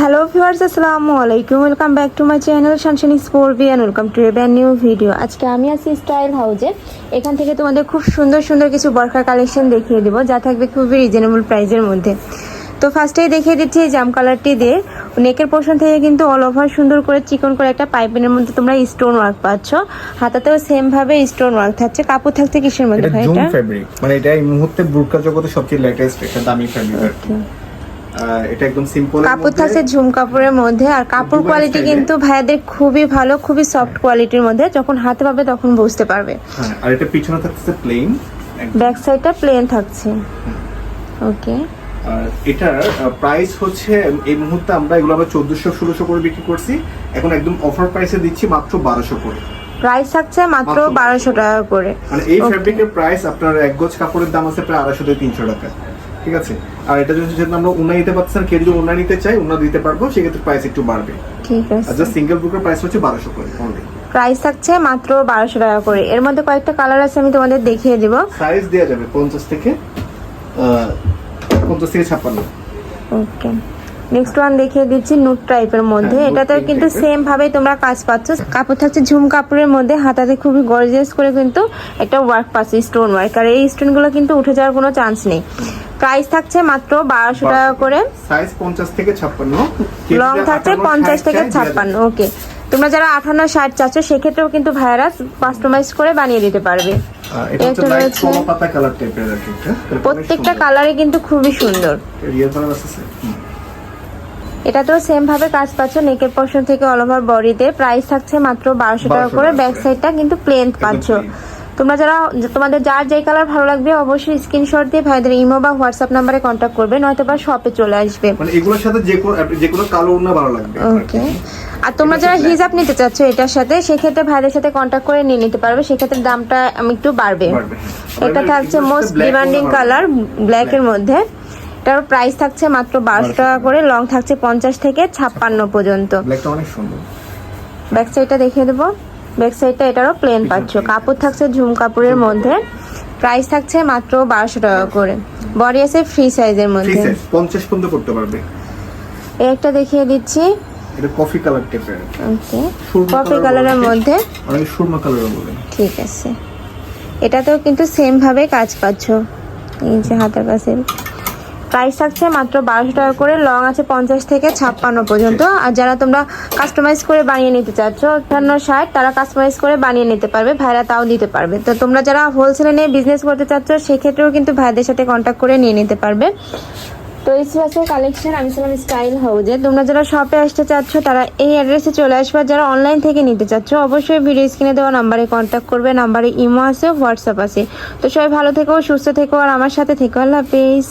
Hello viewers আসসালামু আলাইকুম welcome back to my channel শানশানি স্পোর্বি and welcome to a brand new video আজকে আমি আছি স্টাইল হাউজে এখান থেকে তোমাদের খুব সুন্দর সুন্দর কিছু বরকার কালেকশন দেখিয়ে দেবো যা থাকবে খুবই রিজনেবল প্রাইসের মধ্যে। তো ফার্স্টেই দেখিয়ে দিচ্ছি এই জাম কালারটি দিয়ে। নেকের পোর্শন থেকে কিন্তু অল ওভার সুন্দর করে চিকন করে একটা পাইপিনের মধ্যে তোমরা স্টোন ওয়ার্ক পাচ্ছ। হাতাতেও সেম ভাবে স্টোন ওয়ার্ক থাকছে। কাপড় থাকছে কিসের মধ্যে এটা ভাই জুম এটা? ফেব্রিক মানে এটা এই মুহূর্তে বুরকা জগতে সবচেয়ে লেটেস্ট একটা দামি ফেব্রিক এটা একদম সিম্পল কাপড় থাকছে ঝুম কাপড়ের মধ্যে। আর কাপড় কোয়ালিটি কিন্তু ভাইয়াদের খুবই ভালো খুবই সফট কোয়ালিটির মধ্যে। যখন হাতে পাবে তখন বুঝতে পারবে। হ্যাঁ আর এটা পিছনে থাকছে প্লেন ব্যাক সাইডটা প্লেন থাকছে। ওকে আর এটার প্রাইস হচ্ছে এই মুহূর্তে আমরা এগুলো আমরা চোদ্দশো ষোলোশো করে বিক্রি করছি। এখন একদম অফার প্রাইসে দিচ্ছি মাত্র বারোশো করে। প্রাইস থাকছে মাত্র বারোশো। টাকা করে। মানে এই. ফেব্রিকের প্রাইস আপনার এক গজ কাপড়ের দাম আছে প্রায় আড়াইশো থেকে তিনশো টাকা। ঠিক আছে? আর এটা যদি যেহেতু আমরা উনা নিতে পারছি না কেউ যদি উনা নিতে চাই উনা দিতে পারব সেক্ষেত্রে প্রাইস একটু বাড়বে। ঠিক আর আছে জাস্ট সিঙ্গেল বুকের প্রাইস হচ্ছে বারোশো করে অনলি প্রাইস থাকছে মাত্র বারোশো টাকা করে। এর মধ্যে কয়েকটা কালার আছে আমি তোমাদের দেখিয়ে দেবো। সাইজ দেওয়া যাবে পঞ্চাশ থেকে পঞ্চাশ থেকে ছাপ্পান্ন। ওকে নেক্সট ওয়ান দেখিয়ে দিচ্ছি নুট টাইপের মধ্যে। এটাতেও কিন্তু। সেম ভাবেই তোমরা কাজ পাচ্ছ। কাপড় থাকছে ঝুম কাপড়ের মধ্যে হাতাতে খুবই গর্জিয়াস করে কিন্তু একটা ওয়ার্ক পাচ্ছে স্টোন ওয়ার্ক আর এই স্টোনগুলো কিন্তু উঠে যাওয়ার কোনো চান্স নেই। প্রাইস থাকছে মাত্র বারোশো টাকা করে। সাইজ পঞ্চাশ থেকে ছাপ্পান্ন। লং থাকছে পঞ্চাশ থেকে ছাপ্পান্ন ওকে তোমরা যারা আঠান্ন ষাট চাচ্ছ সেক্ষেত্রেও কিন্তু ভাইরাস কাস্টমাইজ করে বানিয়ে দিতে পারবে। কালার প্রত্যেকটা কালারই কিন্তু খুবই সুন্দর। এটাতেও সেম ভাবে কাজ পাচ্ছ। নেকের পশন থেকে অল ওভার বডিতে প্রাইস থাকছে মাত্র বারোশো টাকা করে। ব্যাক সাইডটা কিন্তু প্লেন পাচ্ছ। তোমরা যারা তোমাদের যার যেই কালার ভালো লাগবে অবশ্যই স্ক্রিনশট দিয়ে ভাইদের ইমো বা হোয়াটসঅ্যাপ নাম্বারে কন্ট্যাক্ট করবে নয়তো বা শপে চলে আসবে। মানে এগুলোর সাথে যে কোনো যে কোনো কালো উন্না ভালো লাগবে। আর ওকে আর তোমরা যারা হিজাব নিতে চাচ্ছ এটার সাথে সেক্ষেত্রে ভাইদের সাথে কন্ট্যাক্ট করে নিয়ে নিতে পারবে। সেক্ষেত্রে দামটা আমি একটু বাড়বে। হ্যাঁ। এটা থাকছে মোস্ট ডিমান্ডিং কালার ব্ল্যাক এর মধ্যে। এটার প্রাইস থাকছে মাত্র বারোশো টাকা করে লং থাকছে পঞ্চাশ থেকে ছাপ্পান্ন পর্যন্ত। ব্ল্যাকটা অনেক সুন্দর। ব্যাক সাইডটা দেখিয়ে দেবো। ব্যাক সাইডটা এটারও প্লেন পাচ্ছ। কাপড় থাকছে ঝুম কাপড়ের মধ্যে। প্রাইস থাকছে মাত্র বারোশো টাকা করে। বডি আছে ফ্রি সাইজের মধ্যে। পঞ্চাশ পর্যন্ত করতে পারবে। এই একটা দেখিয়ে দিচ্ছি। এটা কফি কালার টাইপের ওকে কফি কালারের। মধ্যে। অনেকে সুরমা কালার বলে। ঠিক আছে। এটাতেও কিন্তু সেম ভাবে কাজ পাচ্ছ। এই যে হাতের কাছে। প্রাইস থাকছে মাত্র বারোশো টাকা করে লং আছে পঞ্চাশ থেকে ছাপ্পান্ন পর্যন্ত। আর যারা তোমরা কাস্টমাইজ করে বানিয়ে নিতে চাচ্ছ, অন্যান্য শার্ট তারা কাস্টমাইজ করে বানিয়ে নিতে পারবে, ভাইরা তাও দিতে পারবে। তো তোমরা যারা হোলসেলে নিয়ে বিজনেস করতে চাচ্ছ, সেক্ষেত্রেও কিন্তু ভাইদের সাথে কন্ট্যাক্ট করে নিয়ে নিতে পারবে। তো এই ছিল কালেকশন আমি ছিলাম স্টাইল হাউজে। তোমরা যারা শপে আসতে চাচ্ছ, তারা এই অ্যাড্রেসে চলে আসবে। যারা অনলাইন থেকে নিতে চাচ্ছ, অবশ্যই ভিডিও স্ক্রিনে দেওয়া নাম্বারে কন্ট্যাক্ট করবে নাম্বারে ইমো আছে হোয়াটসঅ্যাপ আছে। তো সবাই ভালো থেকো, সুস্থ থেকো, আর আমার সাথে থেকো। আল্লাহ হাফিজ।